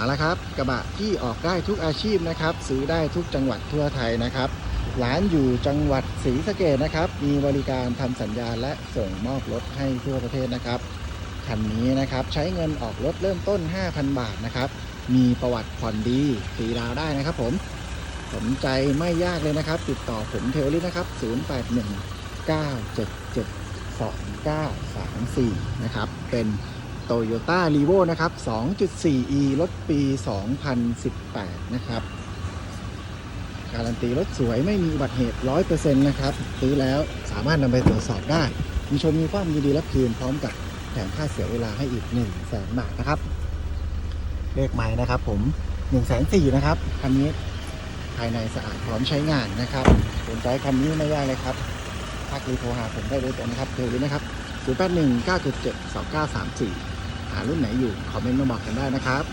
มาแล้วครับ กระบะที่ออกได้ทุกอาชีพนะครับ ซื้อได้ทุกจังหวัดทั่วไทยนะครับร้านอยู่จังหวัดศรีสะเกดนะครับ มีบริการทำสัญญาและส่งมอบรถให้ทั่วประเทศนะครับคันนี้นะครับใช้เงินออกรถเริ่มต้น 5,000 บาทนะครับ มีประวัติผ่อนดีฟรีดาวได้นะครับ ผมสนใจไม่ยากเลยนะครับ ติดต่อผมเทวลิตนะครับ 081 977 2934 นะครับ เป็น Toyota r e v o นะครับ 2.4e รถปี 2018 นะครับ การันตีรถสวยไม่มีอุบัติเหตุ 100%นะครับ ซื้อแล้วสามารถนำไปตรวจสอบได้ มีชมมีความยินดีรับคืนพร้อมกับแถมค่าเสียเวลาให้อีก 1 0 0 0 0แสนบาทนะครับ เลขไม้นะครับผม 1 4 0 0 0นะครับ คันนี้ภายในสะอาดพร้อมใช้งานนะครับสนใจคันนี้ไม่ยากเลยครับทักหรือโทรหาผมได้โดยตรงนะครับเทวลินะครับ081 977 2934 รุ่นไหนอยู่คอมเมนต์มาบอกกันได้นะครับ